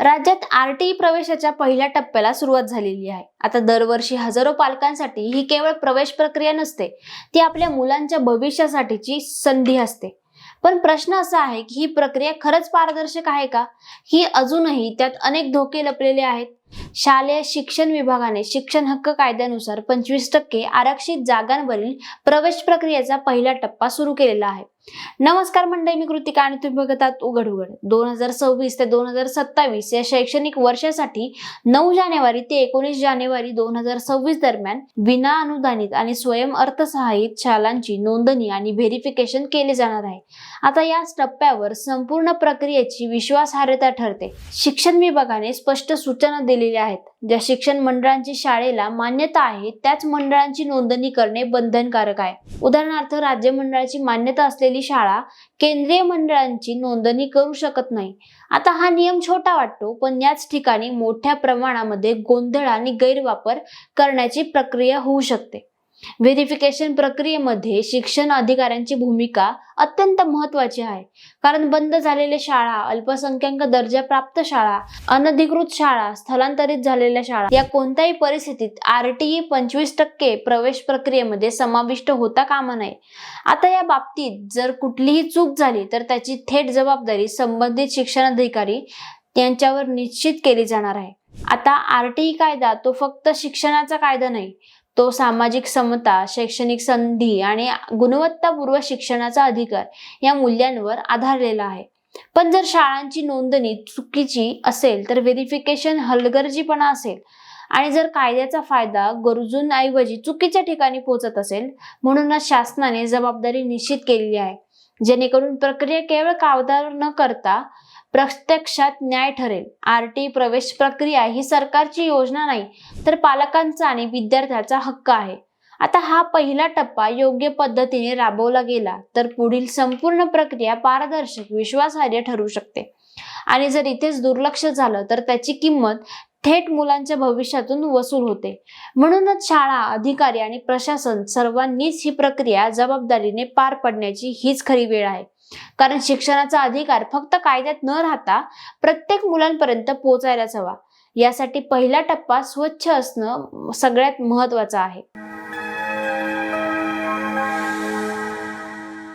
राज्यात R T प्रवेशाच्या पहिल्या टप्प्याला सुरुवात झालेली आहे. आता दरवर्षी हजारो पालकांसाठी ही केवळ प्रवेश प्रक्रिया नसते ती आपल्या मुलांच्या भविष्यासाठीची संधी असते. पण प्रश्न असा आहे की ही प्रक्रिया खरंच पारदर्शक आहे का? ही अजूनही त्यात अनेक धोके लपलेले आहेत. शालेय शिक्षण विभागाने शिक्षण हक्क कायद्यानुसार पंचवीस टक्के आरक्षित जागांवरील प्रवेश प्रक्रियेचा पहिला टप्पा सुरू केलेला आहे. नमस्कार मंडळी मी कृतिका आणि तुम्ही बघत आहात उघड उघड दोन हजार सव्वीस ते दोन हजार सत्तावीस या शैक्षणिक वर्षासाठी नऊ जानेवारी ते एकोणीस जानेवारी दोन हजार सव्वीस दरम्यान विना अनुदानित आणि स्वयं अर्थसहाय्यित शाळांची नोंदणी आणि व्हेरिफिकेशन केले जाणार आहे. आता याच टप्प्यावर संपूर्ण प्रक्रियेची विश्वासार्हता ठरते. शिक्षण विभागाने स्पष्ट सूचना दिलेल्या आहेत. ज्या शिक्षण मंडळांची शाळेला मान्यता आहे त्याच मंडळांची नोंदणी करणे बंधनकारक आहे. उदाहरणार्थ राज्य मंडळाची मान्यता असलेली शाळा केंद्रीय मंडळांची नोंदणी करू शकत नाही. आता हा नियम छोटा वाटतो पण याच ठिकाणी मोठ्या प्रमाणामध्ये गोंधळ आणि गैरवापर करण्याची प्रक्रिया होऊ शकते. व्हेरिफिकेशन प्रक्रियेमध्ये शिक्षण अधिकाऱ्यांची भूमिका अत्यंत महत्वाची आहे. कारण बंद झालेल्या शाळा अल्पसंख्याक दर्जा प्राप्त शाळा अनधिकृत शाळा स्थलांतरित झालेल्या शाळा या कोणत्याही परिस्थितीत आरटीई पंचवीस टक्के प्रवेश प्रक्रियेमध्ये समाविष्ट होता कामा नये. आता या बाबतीत जर कुठलीही चूक झाली तर त्याची थेट जबाबदारी संबंधित शिक्षणाधिकारी यांच्यावर निश्चित केली जाणार आहे. आता आरटीई कायदा तो फक्त शिक्षणाचा कायदा नाही तो सामाजिक समता शैक्षणिक संधी आणि गुणवत्तापूर्व शिक्षणाचा अधिकार या मूल्यांवर आधारलेला आहे. पण जर शाळांची नोंदणी चुकीची असेल तर व्हेरिफिकेशन हलगर्जीपणा असेल. आणि जर कायद्याचा फायदा गरजूंऐवजी चुकीच्या ठिकाणी पोहोचत असेल म्हणूनच शासनाने जबाबदारी निश्चित केलेली आहे. जेणेकरून प्रक्रिया केवळ कागदावर न करता प्रत्यक्षात न्याय ठरेल. आर टी प्रवेश प्रक्रिया ही सरकारची योजना नाही तर पालकांचा आणि विद्यार्थ्याचा हक्क आहे. आता हा पहिला टप्पा योग्य पद्धतीने राबवला गेला तर पुढील संपूर्ण प्रक्रिया पारदर्शक विश्वासार्ह ठरू शकते. आणि जर इथेच दुर्लक्ष झालं तर त्याची किंमत थेट मुलांच्या भविष्यातून वसूल होते. म्हणूनच शाळा अधिकारी आणि प्रशासन सर्वांनीच ही प्रक्रिया जबाबदारीने पार पडण्याची हीच खरी वेळ आहे. कारण शिक्षणाचा अधिकार फक्त कायद्यात न राहता प्रत्येक मुलांपर्यंत पोहोचायलाच हवा. यासाठी पहिला टप्पा स्वच्छ असणं सगळ्यात महत्त्वाचा आहे.